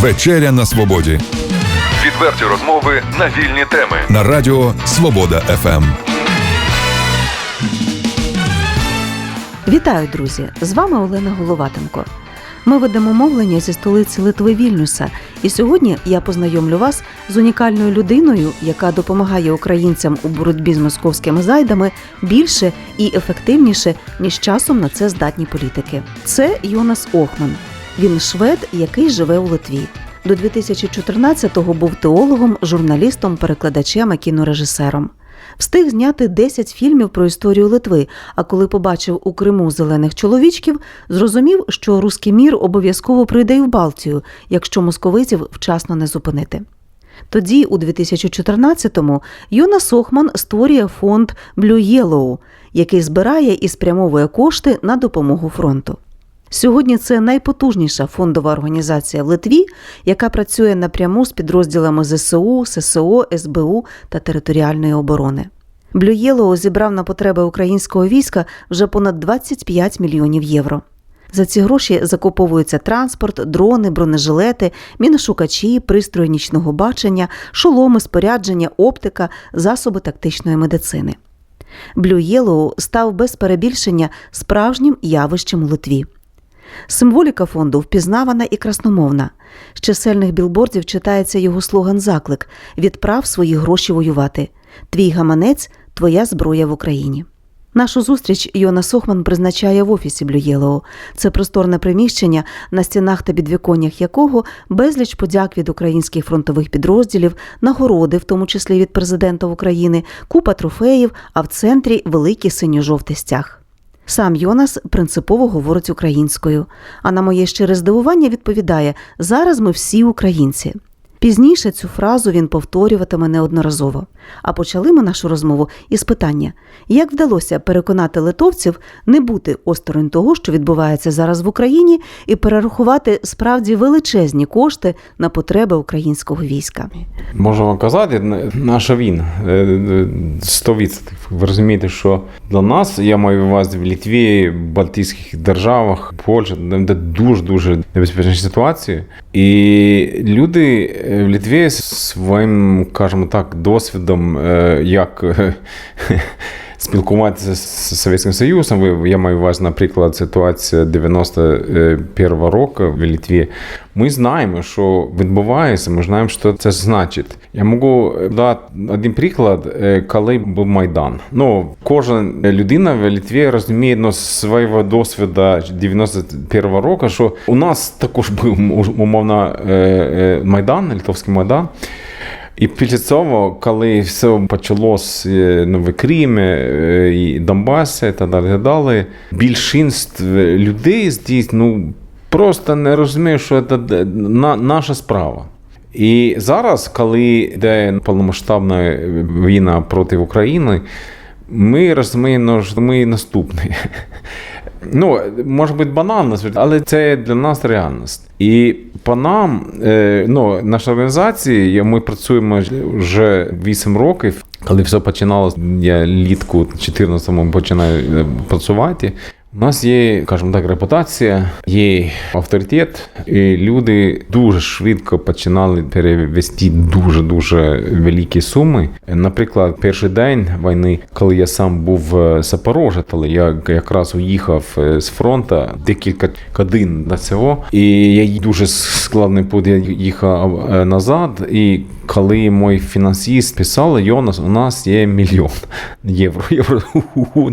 Вечеря на свободі Відверті розмови на вільні теми. на радіо Свобода. ФМ. Вітаю, друзі! З вами Олена Головатенко. Ми ведемо мовлення зі столиці Литви Вільнюса, і сьогодні я познайомлю вас з унікальною людиною, яка допомагає українцям у боротьбі з московськими зайдами більше і ефективніше, ніж часом на це здатні політики. Це Йонас Охман. Він швед, який живе у Литві. До 2014-го був теологом, журналістом, перекладачем і кінорежисером. Встиг зняти 10 фільмів про історію Литви. А коли побачив у Криму зелених чоловічків, зрозумів, що руський мір обов'язково прийде й в Балтію, якщо московитів вчасно не зупинити. Тоді, у 2014-му, Йонас Охман створює фонд Blue Yellow, який збирає і спрямовує кошти на допомогу фронту. Сьогодні це найпотужніша фондова організація в Литві, яка працює напряму з підрозділами ЗСУ, ССО, СБУ та територіальної оборони. Yellow зібрав на потреби українського війська вже понад 25 мільйонів євро. За ці гроші закуповується транспорт, дрони, бронежилети, міношукачі, пристрої нічного бачення, шоломи, спорядження, оптика, засоби тактичної медицини. Yellow став без перебільшення справжнім явищем у Литві. Символіка фонду впізнавана і красномовна. З чисельних білбордів читається його слоган заклик Відправ свої гроші воювати. Твій гаманець твоя зброя в Україні. Нашу зустріч Йона Сохман призначає в офісі Блюєлоу. Це просторне приміщення, на стінах та підвіконнях якого безліч подяк від українських фронтових підрозділів, нагороди, в тому числі від президента України, купа трофеїв, а в центрі великий синьо-жовтий стяг. Сам Йонас принципово говорить українською, а на моє щире здивування відповідає: зараз ми всі українці. Пізніше цю фразу він повторюватиме неодноразово. А почали ми нашу розмову із питання: як вдалося переконати литовців не бути осторонь того, що відбувається зараз в Україні, і перерахувати справді величезні кошти на потреби українського війська? Вам казати, наша війна е, е, 100%. Ви розумієте, що для нас, я маю в увазі в Літві, Балтійських державах, Польща, де дуже-дуже небезпечні ситуації. І люди е, в Літві своїм, кажемо так, досвідом, е, як спілкуватися з Совєтським Союзом. Я маю увазі, наприклад, ситуація 91-го року в Літві. Ми знаємо, що відбувається, ми знаємо, що це значить. Я можу дати один приклад, е, коли був Майдан. Ну, кожна людина в Літві розуміє ну, свого досвіду 91 року, що у нас також був умовно е, е, Майдан, Литовський Майдан. І після цього, коли все почалось е, ну, в е, і Донбасі і так далі, далі, більшість людей здесь ну, просто не розуміє, що це наша справа. І зараз, коли йде повномасштабна війна проти України, ми розуміємо, що ми наступні. Ну, може бути банально, але це для нас реальність. І по нам, е, ну, наша організація, ми працюємо вже 8 років. Коли все починалося, я літку 14-му починаю е, працювати. У нас є, скажімо так, репутація, є авторитет, і люди дуже швидко починали перевести дуже дуже великі суми. Наприклад, перший день війни, коли я сам був в Запорожжі, але я якраз уїхав е, з фронту декілька годин до цього, і я дуже складний путь їхав е, назад. І коли мій фінансист писав, Йонас, у нас є мільйон євро. Я говорю, «Ху-ху-ху».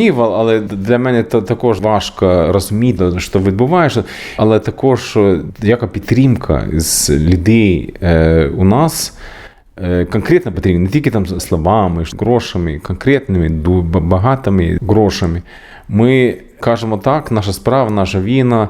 Я але для мене то також важко розуміти, що відбувається. Але також яка підтримка з людей е, у нас. е, Конкретно потрібно не тільки там словами, грошами, конкретними, багатими грошами. Ми кажемо так, наша справа, наша війна.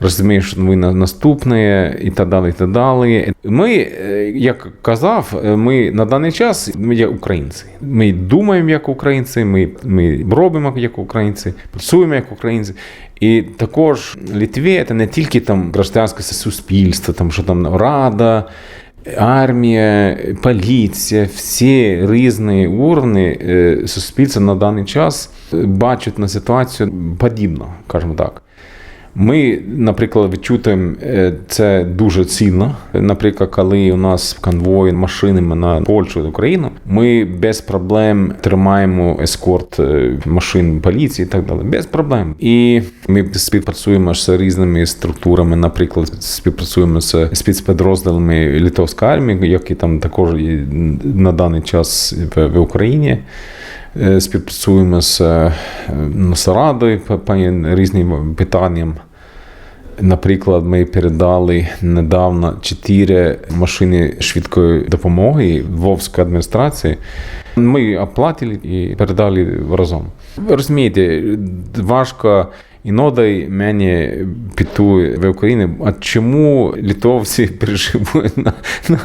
Розуміємо, що ми на- наступне і так далі. і так далі. Ми, е, як казав, е, ми на даний час ми є українці. Ми думаємо як українці, ми, ми робимо як українці, працюємо як українці. І також Литві це не тільки там гражданське суспільство, там що там рада. Армія, поліція, всі різні уровні е, суспільства на даний час бачать на ситуацію подібно, скажімо так. Ми, наприклад, відчутимо е, це дуже сильно. Наприклад, коли у нас конвої машинами на Польщу і Україну, ми без проблем тримаємо ескорт е, машин поліції і так далі. Без проблем. І ми співпрацюємо з різними структурами, наприклад, співпрацюємо з спецпідрозділами литовської армії, які там також на даний час в, Україні. Е, Співпрацюємо з по, по різним питанням. Наприклад, ми передали недавно чотири машини швидкої допомоги Вовської адміністрації. Ми оплатили і передали разом. Розумієте, важко іноді мені піти в Україні, а чому литовці переживають на, на,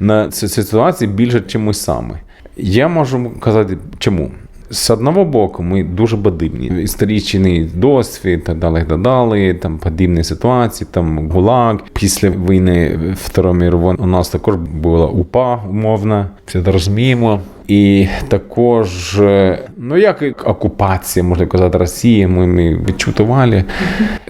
на цю ситуацію більше чимось саме? Я можу казати, чому. З одного боку, ми дуже подібні. Історичний досвід, так далі, так далі, там подібні ситуації, там ГУЛАГ. Після війни Второї мірової у нас також була УПА умовна, це розуміємо. І також, е, ну як і окупація, можна казати, Росії, ми, ми відчутували.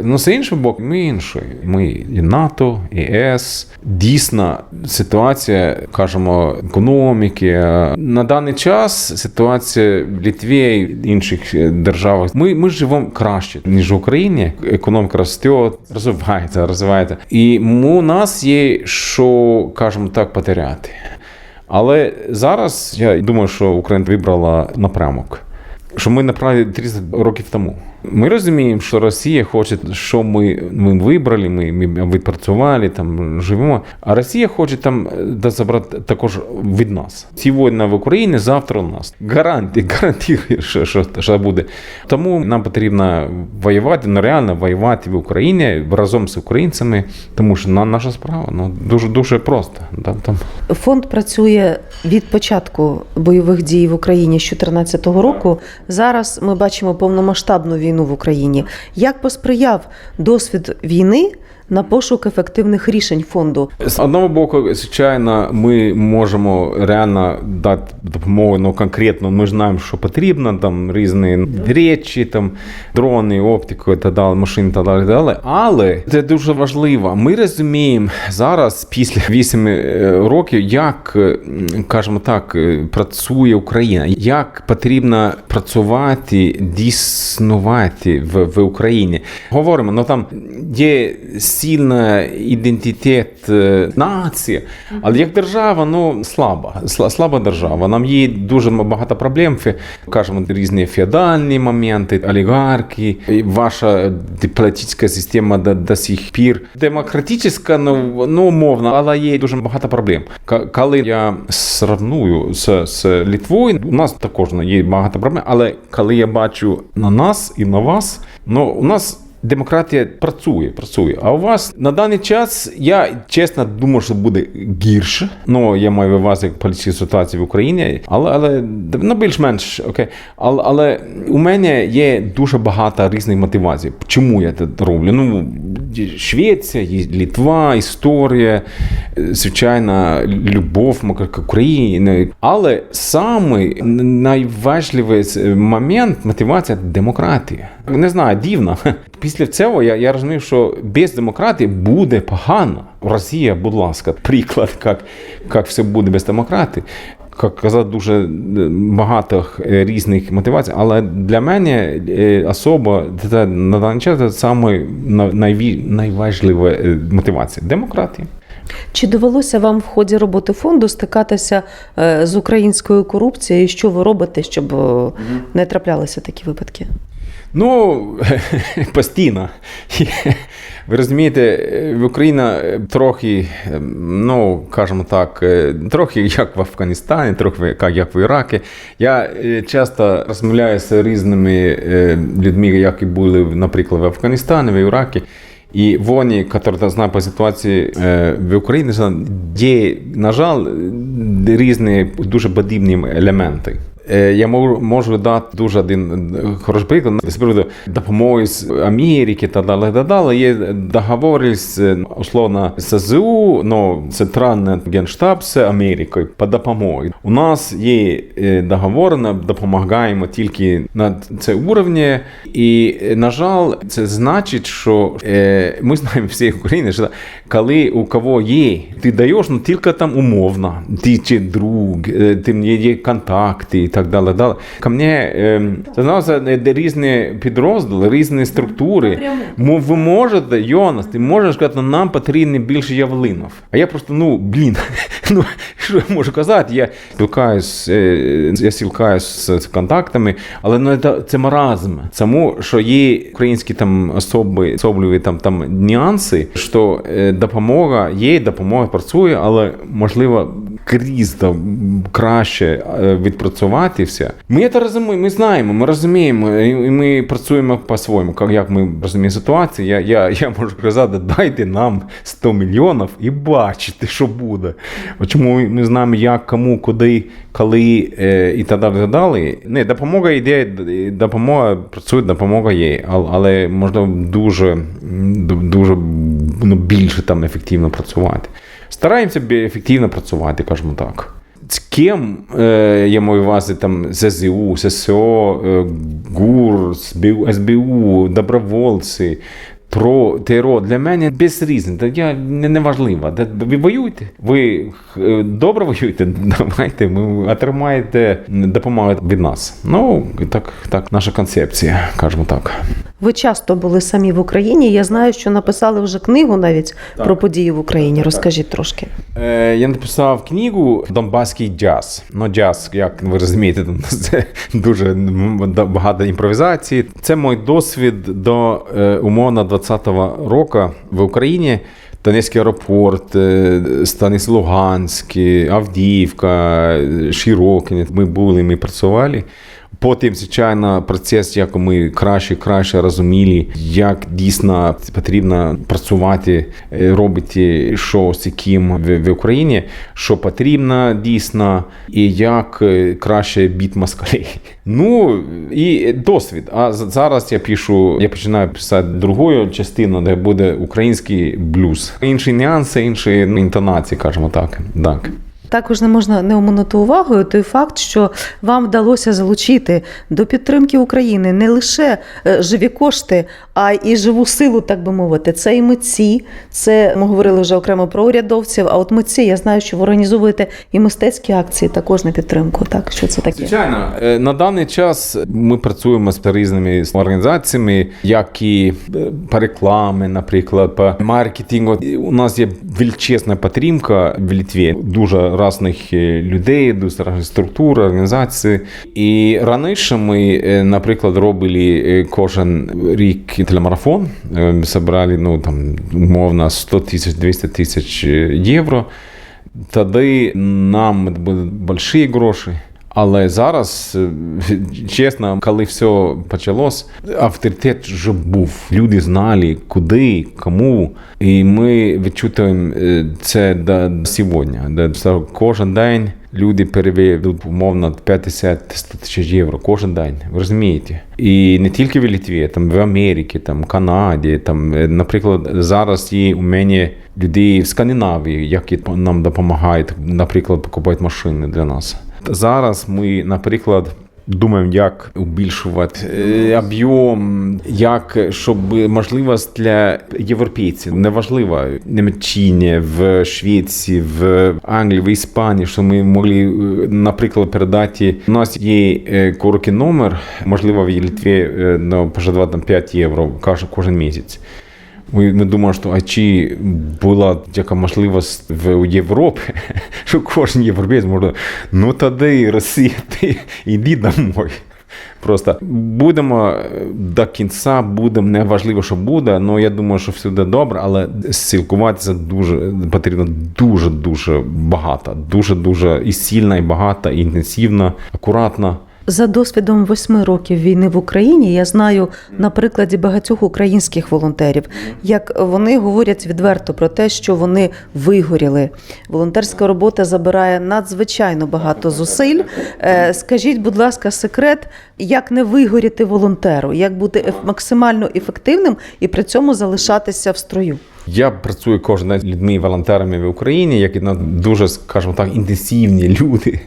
Ну, з іншого боку, ми інші. Ми і НАТО, і ЄС. Дійсно, ситуація, кажемо, економіки. е, На даний час ситуація в Литві і інших е, державах. Ми, ми живемо краще, ніж в Україні. Економіка росте, розвивається, розвивається. І у нас є що, кажемо так, потеряти. Але зараз я думаю, що Україна вибрала напрямок, що ми направили 30 років тому. Ми розуміємо, що Росія хоче, що ми, ми вибрали, ми, ми відпрацювали, там живемо. А Росія хоче там да, забрати також від нас. Сьогодні в Україні, завтра у нас. Гарантія, гарантує, що, що, що буде. Тому нам потрібно воювати, ну реально воювати в Україні разом з українцями, тому що на, наша справа ну, дуже дуже просто. Да, там. Фонд працює від початку бойових дій в Україні з 2014 року. Зараз ми бачимо повномасштабну війну в Україні. Як посприяв досвід війни на пошук ефективних рішень фонду? З одного боку, звичайно, ми можемо реально дати допомогу ну, конкретно. Ми знаємо, що потрібно, там різні речі, там дрони, оптику, і так далі, машини, і так далі, далі. Але це дуже важливо. Ми розуміємо зараз, після 8 е, років, як, е, кажемо так, е, працює Україна, як потрібно працювати, діснувати в, в Україні. Говоримо, ну там є сильна ідентитет е, нації, але як держава, ну слаба, слаба держава. Нам є дуже багато проблем. Кажемо, різні феодальні моменти, олігархи, ваша політична система до, до сих пір. Демократична, ну, ну умовно, але є дуже багато проблем. Коли я сравную з, з Літвою, у нас також є багато проблем, але коли я бачу на нас і на вас, ну у нас. Демократія працює, працює. А у вас на даний час я чесно думаю, що буде гірше. Ну я маю в увазі політичну ситуацію в Україні, але але ну більш-менш окей. Але але у мене є дуже багато різних мотивацій. Чому я це роблю? Ну Швеція, Літва, історія, звичайно, любов м, к Україні. Але самий найважливий момент мотивація демократія. Не знаю, дивно. Після цього я, я розумію, що без демократії буде погано. Росія, будь ласка, приклад, як, як все буде без демократії. Як казати, дуже е, багато е, різних мотивацій, але для мене е, особа це на даний час це найважлива мотивація демократія. Чи довелося вам в ході роботи фонду стикатися з українською корупцією? Що ви робите, щоб не траплялися такі випадки? Ну, постійно. Ви розумієте, Україна трохи, ну, кажемо так, е, трохи як в Афганістані, трохи як в Іракі. Я е, часто розмовляю з різними е, людьми, які були, наприклад, в Афганістані, в Іракі. І вони, які знають по ситуації е, в Україні, є, на жаль, різні дуже подібні елементи. Е, Я можу, можу дати дуже один е, хороший приклад з приводу допомоги з Америки та далі, та далі. Є договори з е, условно СЗУ, ну, Центральний генштаб з Америкою по допомозі. У нас є договор, ми допомагаємо тільки на це уровні, і на жаль, це значить, що ми знаємо всі в Україні, що коли у кого є, ти даєш, ну тільки там умовно, ти чи друг, е, ти є, контакти так далі. далі. Ко мені е, це різні підрозділи, різні структури. Мо- Ви можете, Йонас, ти можеш сказати, нам потрібно більше явлинов. А я просто, ну, блін, ну, що я можу казати? Я спілкаюсь, е, я спілкаюсь з, з контактами, але ну, це, це маразм. Тому, що є українські там особи, особливі там, там нюанси, що е, допомога є, допомога працює, але можливо крізь там краще е, відпрацювати все. Ми це розуміємо, ми знаємо, ми розуміємо, і ми працюємо по-своєму. Як- ми розуміємо ситуацію, я, я, я можу казати, дайте нам 100 мільйонів і бачите, що буде. Чому ми- знаємо, як, кому, куди, коли е, і так далі. далі. Не, допомога йде, допомога працює, допомога є, але можна дуже, дуже ну, більше там ефективно працювати. Стараємося ефективно працювати, кажемо так. З ким е, я маю увазі там ЗЗУ, ССО, е, ГУР, СБУ, добровольці, про ТРО для мене без різниці. Я не, не важлива. Ви воюєте? Ви е, добре воюєте? Давайте ви отримаєте допомогу від нас. Ну так, так, наша концепція, кажемо так. Ви часто були самі в Україні. Я знаю, що написали вже книгу навіть так. про події в Україні. Так. Розкажіть трошки. Е, Я написав книгу Донбаський джаз. Ну, джаз, як ви розумієте, це дуже багато імпровізації. Це мой досвід до е, умовно 20 2020 року в Україні Донецький аеропорт, е, Станис Луганський, Авдіївка, Широкине. Ми були, ми працювали. Потім, звичайно, процес, як ми краще краще розуміли, як дійсно потрібно працювати, е, робити що з яким в, Україні, що потрібно дійсно, і як е, краще біт москалей. Ну і досвід. А за- зараз я пишу, я починаю писати другу частину, де буде український блюз. Інші нюанси, інші інтонації, кажемо так. так. Також не можна не оминути увагою той факт, що вам вдалося залучити до підтримки України не лише е, живі кошти, а і живу силу, так би мовити. Це і митці, це ми говорили вже окремо про урядовців. А от митці, я знаю, що ви організовуєте і мистецькі акції також на підтримку. Так, що це таке? Звичайно, Е, на даний час ми працюємо з різними організаціями, як і е, по реклами, наприклад, по маркетингу. У нас є величезна підтримка в Литві, дуже різних е, людей, дуже різних структур, організацій. І раніше ми, е, наприклад, робили е, кожен рік телемарафон. Ми зібрали ну, там, умовно 100 тисяч, 200 тисяч євро. Тоді нам були великі гроші. Але зараз, е, чесно, коли все почалось, авторитет вже був. Люди знали, куди, кому. І ми відчуваємо е, це до сьогодні. Де що Кожен день люди переведуть умовно 50-100 тисяч євро. Кожен день. Ви розумієте? І не тільки в Литві, там в Америці, там Канаді. Там, е, наприклад, зараз є у мене люди в Скандинавії, які нам допомагають, наприклад, покупати машини для нас. Зараз ми, наприклад, думаємо, як збільшувати е, об'єм, як щоб можливість для європейців неважливо в Німеччині, в Швеції, в Англії, в Іспанії, що ми могли, е, наприклад, передати. У нас є е, короткий номер, можливо, в Литві ну, пожадувати там 5 євро кожен місяць. Ми, ми думаємо, що а чи була така можливість в Європі, що кожен європейць може, ну тоді Росія, ти йди домой. Просто будемо е, до кінця, будемо неважливо, що буде. але я думаю, що все буде добре, але спілкуватися дуже потрібно дуже дуже багато, дуже дуже і сильно, і багато, і інтенсивно, акуратно. За досвідом восьми років війни в Україні я знаю на прикладі багатьох українських волонтерів, як вони говорять відверто про те, що вони вигоріли. Волонтерська робота забирає надзвичайно багато зусиль. Е, Скажіть, будь ласка, секрет, як не вигоріти волонтеру, як бути максимально ефективним і при цьому залишатися в строю. Я працюю кожен день з людьми, волонтерами в Україні, які ну, дуже, скажімо так, інтенсивні люди.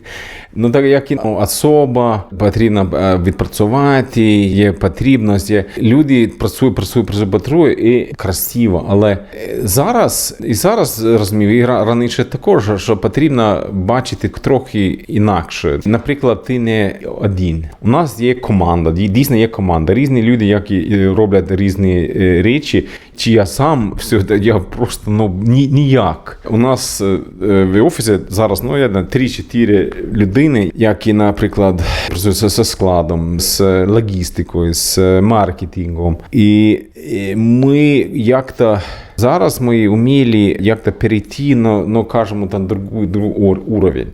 Ну, так як і особа потрібно е, відпрацювати, є потрібність. Є. Люди працюють, працюють, працюють, працюють і красиво. Але е, зараз і зараз розумію, і раніше також, що потрібно бачити трохи інакше. Наприклад, ти не один. У нас є команда, дій- дійсно є команда. Різні люди, які е, роблять різні речі. Чи я сам все я просто ну ні, ніяк. У нас е, е, в офісі зараз ну я 3-4 людини, які, наприклад, працюють зі складом, з логістикою, з маркетингом. І ми як-то зараз ми вміли як-то перейти на, ну, кажемо, там другий, другий уровень.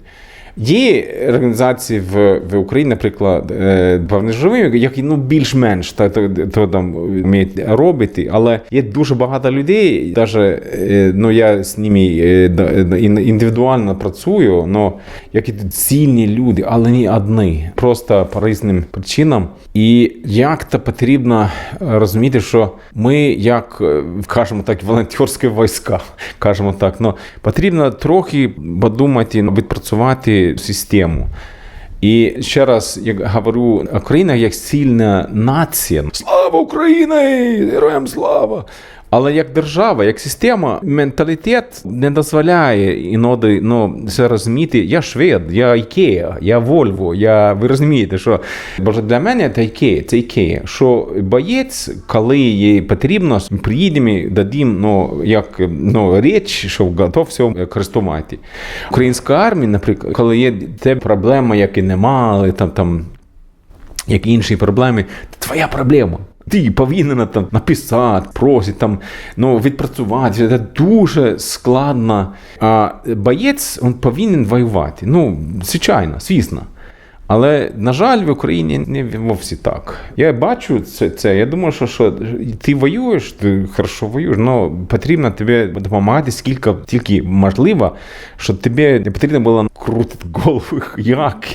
Є організації в, в Україні, наприклад, е, певні які ну більш-менш та, то, то там вміють робити, але є дуже багато людей, навіть ну я з ними е, індивідуально працюю, но які сильні люди, але не одні, просто по різним причинам. І як то потрібно розуміти, що ми, як е, кажемо так, волонтерські війська, кажемо так, ну потрібно трохи подумати, відпрацювати систему. І ще раз я говорю, Україна як сильна нація. Слава Україні! Героям слава! Але як держава, як система, менталітет не дозволяє іноді ну, це розуміти. Я швед, я Ікея, я Вольво, я ви розумієте, що боже для мене це Ікея, це Ікея. Що боєць, коли їй потрібно, приїдемо, дадим ну, як ну, річ, що готов все користувати. Українська армія, наприклад, коли є те проблема, які не мали, там там як інші проблеми, це твоя проблема. Ти повинен там написати, просить там, ну, відпрацювати. Це дуже складно. А боєць він повинен воювати. Ну, звичайно, звісно. Але, на жаль, в Україні не вовсі так. Я бачу це. це. Я думаю, що, що ти воюєш, ти хорошо воюєш, але потрібно тобі допомагати скільки тільки можливо, щоб тобі не потрібно було крутити голову, як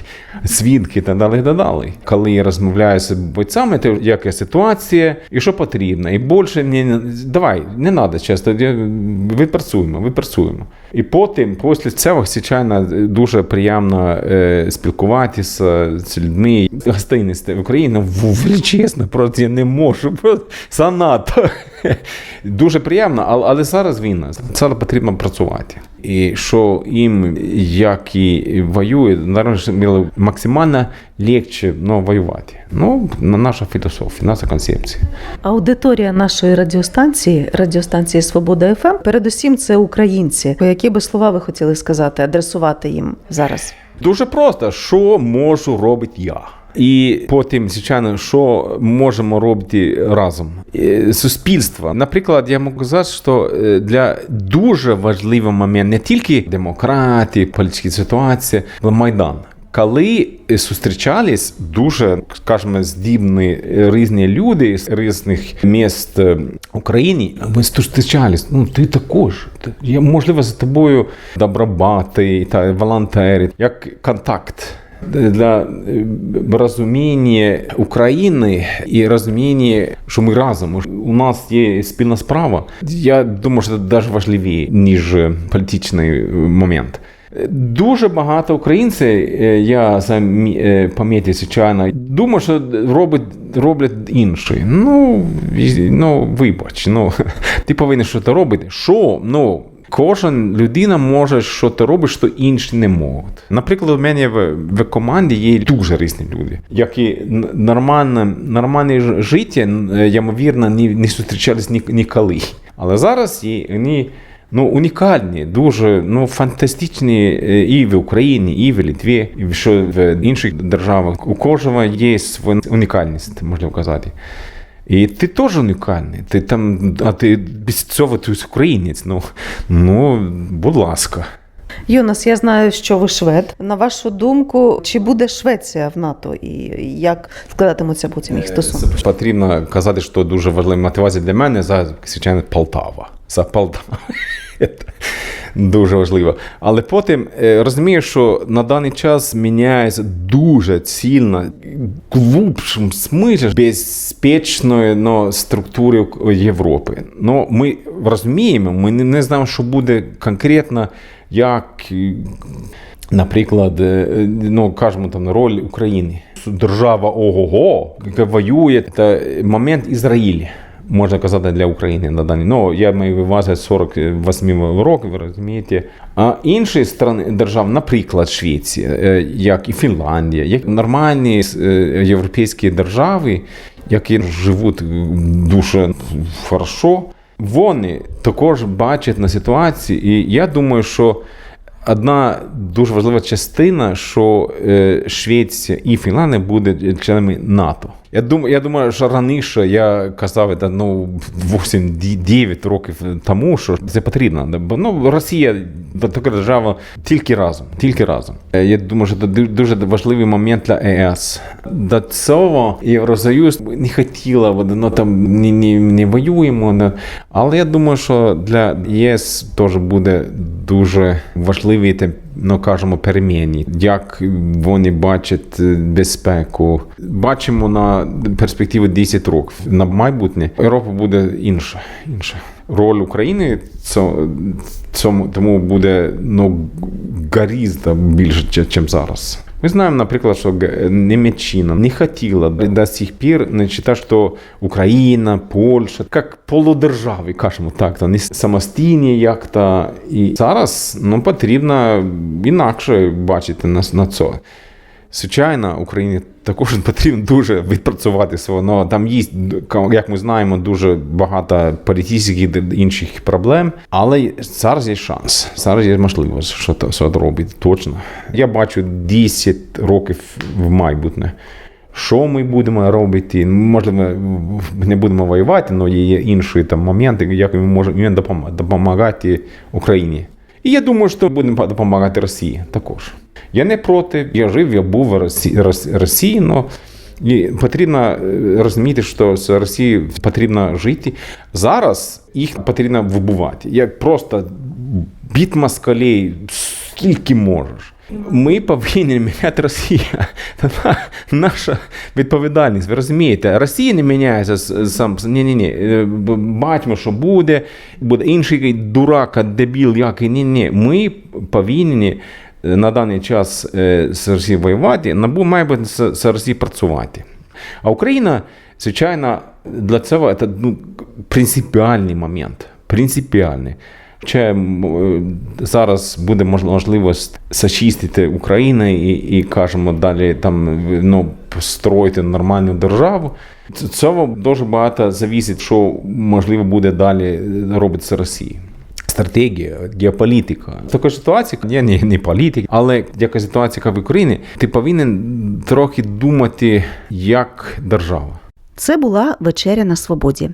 свідки та далі та далі. Коли я розмовляю з бойцями, то яка ситуація і що потрібно. І більше не- давай, не треба часто. Відпрацюємо, відпрацюємо. І потім, після цього, звичайно, дуже приємно е, спілкуватися з людьми. Гостинність в Україні, величезна, величезно, просто я не можу. Просто занадто. Дуже приємно, але, але зараз війна. Зараз потрібно працювати. І що їм, як і воюють, наразі було максимально легше ну, воювати. Ну, на- наша філософія, наша концепція. Аудиторія нашої радіостанції, радіостанції Свобода ФМ, передусім це українці. Які би слова ви хотіли сказати, адресувати їм зараз? Дуже просто, що можу робити я. І потім, звичайно, що можемо робити разом. Е, Суспільство. Наприклад, я можу сказати, що е, для дуже важливий момент не тільки демократії, політичні ситуації, але Майдан. Коли е, зустрічались дуже, скажімо, здібні різні люди з різних міст України, ми зустрічались. Ну, ти також. Я, можливо, за тобою добробати та волонтери, як контакт. Для е, розуміння України і розуміння, що ми разом, у нас є спільна справа. Я думаю, що це навіть важливіше, ніж політичний е, момент. Дуже багато українців, е, я е, пам'ятаю, звичайно, думаю, що робить, роблять інші. Ну, ну, вибач, ну, ти повинен щось робити. Що? Ну, Кожен людина може щось робити, що інші не можуть. Наприклад, у мене в, в команді є дуже різні люди, які н- нормальне, життя, ймовірно, не, не зустрічались ні, ніколи. Але зараз є, вони ну, унікальні, дуже ну, фантастичні е, і в Україні, і в Литві, і в, що в інших державах. У кожного є своя унікальність, можна казати. І ти теж унікальний. Ти там, а ти без цього ти українець. Ну, ну будь ласка. Юнас, я знаю, що ви швед. На вашу думку, чи буде Швеція в НАТО і як складатимуться потім їх стосунки? Потрібно казати, що дуже важлива мотивація для мене за звичайно Полтава. За Полтаву. Дуже важливо. Але потім е, розумію, що на даний час міняється дуже цільно, глубшим смислі безпечної ну, структури Європи. Ну, ми розуміємо, ми не, знаємо, що буде конкретно, як Наприклад, е, ну кажемо там роль України. Держава ого-го, яка воює, це момент Ізраїль. Можна казати для України на даний. Ну, я маю увазі 48 років, ви розумієте. А інші страни держав, наприклад, Швеція, е, як і Фінляндія, як нормальні е, європейські держави, які живуть дуже хорошо, вони також бачать на ситуації. І я думаю, що Одна дуже важлива частина, що е, Швеція і Фінляндія будуть членами НАТО. Я думаю, я думаю, що раніше я казав, це, ну 8-9 років тому, що це потрібно. Ну Росія така держава тільки разом. Тільки разом. Е, Я думаю, що це дуже важливий момент для ЕС. До цього Євросоюз не хотіла, от, ну там не, не, не воюємо. Не. Але я думаю, що для ЄС теж буде дуже важливі те, ну кажемо, перемені, Як вони бачать е, безпеку. Бачимо на перспективу 10 років. На майбутнє Європа буде інша. інша. Роль України цьому, тому буде ну, гораздо більше, ніж зараз. Ми знаємо, наприклад, що Німеччина не хотіла до сих пір не читати, що Україна, Польща, як полудержави, кажемо так, не самостійні як-то. І зараз ну, потрібно інакше бачити на, на це. Звичайно, Україні також потрібно дуже відпрацювати своє. Ну, там є, як ми знаємо, дуже багато політичних і інших проблем. Але зараз є шанс. Зараз є можливість, що то що робити. Точно. Я бачу 10 років в майбутнє. Що ми будемо робити? Можливо, не будемо воювати, але є інші там моменти, як ми можемо допомагати Україні. І я думаю, що будемо допомагати Росії також. Я не проти, я жив, я був Росії, Рос- Росії но і потрібно е, розуміти, що з Росією потрібно жити. Зараз їх потрібно вибувати. Як просто біт москалей скільки можеш. Ми повинні міняти Росію. Це наша відповідальність. Ви розумієте, Росія не міняється сам. Ні, ні, ні. Бачимо, що буде, буде інший дурак, дебіл, який. Ні, ні. Ми повинні на даний час е, з Росією воювати, НАБУ має бути з, з Росією працювати. А Україна, звичайно, для цього це ну, принципіальний момент. Принципіальний. М, е, зараз буде можливість зачистити Україну і, і кажемо далі там ну, строїти нормальну державу. Цього дуже багато завісить, що можливо буде далі робиться Росії. Стратегія, геополітика. В такій ситуації я не, не політик, але яка ситуація в Україні, ти повинен трохи думати як держава. Це була вечеря на свободі.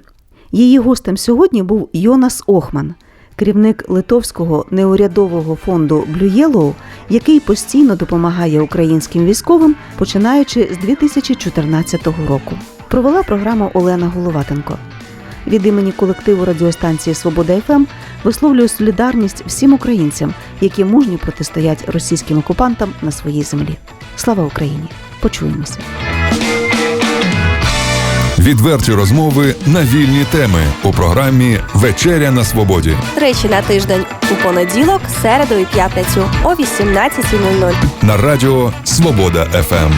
Її гостем сьогодні був Йонас Охман, керівник литовського неурядового фонду Yellow, який постійно допомагає українським військовим, починаючи з 2014 року. Провела програму Олена Головатенко. Від імені колективу радіостанції Свобода ФМ висловлюю солідарність всім українцям, які мужньо протистоять російським окупантам на своїй землі. Слава Україні! Почуємося! Відверті розмови на вільні теми у програмі Вечеря на свободі. Тричі на тиждень у понеділок, середу і п'ятницю о 18.00. на радіо Свобода ФМ.